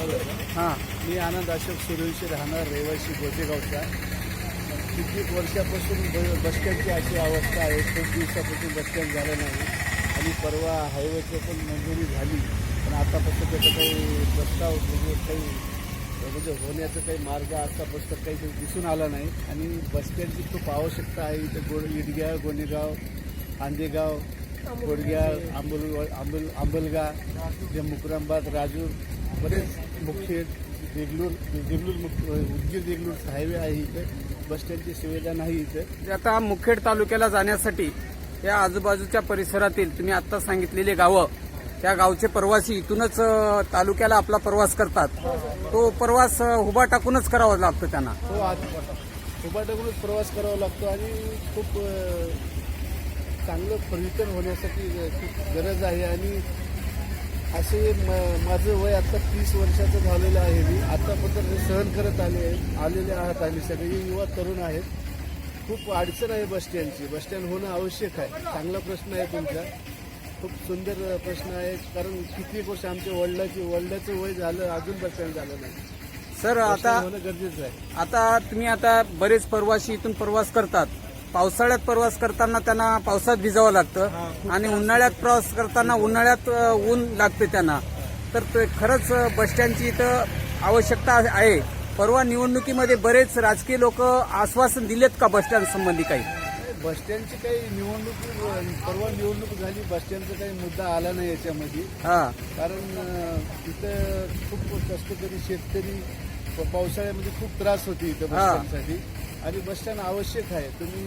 हां. मी आनंद अशोक सूर्यवंशी राहणार रहिवासी गोटेगावचा. कित्येक वर्षापासून ब बसस्टँडची अशी अवस्था आहे खूप दिवसापासून बसस्टँड झालं नाही. आणि परवा हायवेचं पण मंजुरी झाली. पण आतापासून त्याचा काही प्रस्ताव म्हणजे काही म्हणजे होण्याचा काही मार्ग आतापासून काही दिसून आला नाही. आणि बसस्टँडची खूप आवश्यकता आहे. इथं गो इडग्या गोनेगाव आंदेगाव गोडग्या आंबोल आंबोल आंबलगा जे मुकुरांबाद राजूर बरेच मुखेड देगलूर देगलूर उदगीर देगलूर हायवे आहे इथं. बसस्टँडची सुविधा नाही इथं. आता मुखेड तालुक्याला जाण्यासाठी या आजूबाजूच्या परिसरातील तुम्ही आता सांगितलेली गावं त्या गावचे प्रवासी इथूनच तालुक्याला आपला प्रवास करतात. तो प्रवास उभा टाकूनच करावा लागतो त्यांना. आज उभा टाकूनच प्रवास करावा लागतो आणि खूप चांगलं पर्यटन होण्यासाठी खूप गरज आहे आणि असे म- माझं वय आता तीस वर्षाचं झालेलं आहे मी. आतापर्यंत हे सहन करत आले आलेले आहात आम्ही सगळे. युवा तरुण आहेत. खूप अडचण आहे बस स्टँडची. बस स्टँड होणं आवश्यक आहे. चांगला प्रश्न आहे तुमचा. खूप सुंदर प्रश्न आहे. कारण किती वर्ष आमच्या वडिलाची वडिलाचं वय झालं अजून बस स्टँड झालं नाही. सर आता होणं गरजेचं आहे. आता तुम्ही आता बरेच प्रवासी इथून प्रवास करतात. पावसाळ्यात प्रवास करताना त्यांना पावसात भिजावं लागतं आणि उन्हाळ्यात प्रवास करताना उन्हाळ्यात ऊन लागते त्यांना. तर ते खरंच अ, बस स्टँडची इथं आवश्यकता आहे. परवा निवडणुकीमध्ये बरेच राजकीय लोक आश्वासन दिलेत का बस स्टँड संबंधी काही? बस स्टँडची काही निवडणूक परवा निवडणूक झाली बस स्टँडचा काही मुद्दा आला नाही याच्यामध्ये. हा. कारण इथं खूप कष्टकरी शेतकरी पावसाळ्यामध्ये खूप त्रास होती इथं बस हा. स्टँडसाठी. आणि बस स्टँड आवश्यक आहे. तुम्ही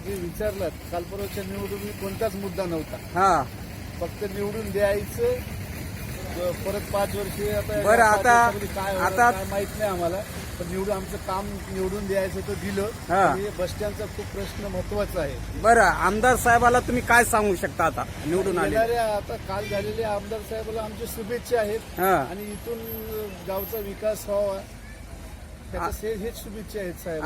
जे विचारलात काल परवाच्या निवडणुकीत कोणताच मुद्दा नव्हता. हा. फक्त निवडून द्यायचं परत पाच वर्ष आता बरं, आता- वर्षामध्ये काय होणार, आता- काय माहीत नाही आम्हाला. पण निवडून आमचं काम निवडून द्यायचं तर दिलं. हा. आणि बस स्टँडचा खूप प्रश्न महत्त्वाचा आहे. बरं आमदार साहेबाला तुम्ही काय सांगू शकता आता? निवडून आले येणाऱ्या आता काल झालेले आमदार साहेबाला आमच्या शुभेच्छा आहेत. हा. आणि इथून गावचा विकास व्हावा. त्याच्या हेच शुभेच्छा आहेत साहेब.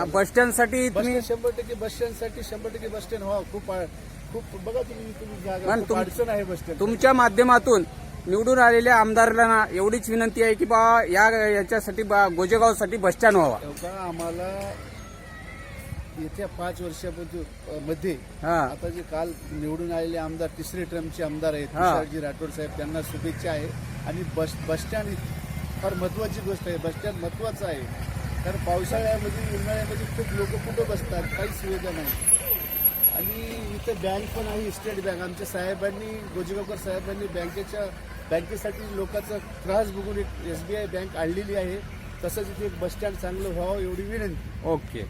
बस तुम्ही स्टँड शंभर टक्के बस स्टँडसाठी शंभर टक्के बस स्टँड व्हावं खूप आ- खूप बघा तुम्ही तुम्ही जागा पण खूप तुम- अडचण आहे बस स्टँड तुमच्या माध्यमातून निवडून आलेल्या आमदारांना एवढीच विनंती आहे की बा या याच्यासाठी बा गोजेगावसाठी बस स्टँड व्हावा. का आम्हाला येत्या पाच अ, मध्ये हा. आता जे काल निवडून आलेले आमदार तिसरे टर्मचे आमदार आहेत हा. तुषारजी राठोड साहेब त्यांना शुभेच्छा आहे. आणि बस बस स्टँड फार महत्वाची गोष्ट आहे. बस स्टँड महत्वाचं आहे. कारण पावसाळ्यामध्ये उन्हाळ्यामध्ये खूप लोक कुठं बसतात काही सुविधा नाही. आणि इथं बँक पण आहे स्टेट बँक आमच्या साहेबांनी गोजेगावकर साहेबांनी बँकेच्या बँकेसाठी लोकांचा त्रास बघून एक एस बी आय बँक आणलेली आहे. तसंच इथे एक बस स्टँड चांगलं व्हावं एवढी विनंती. ओके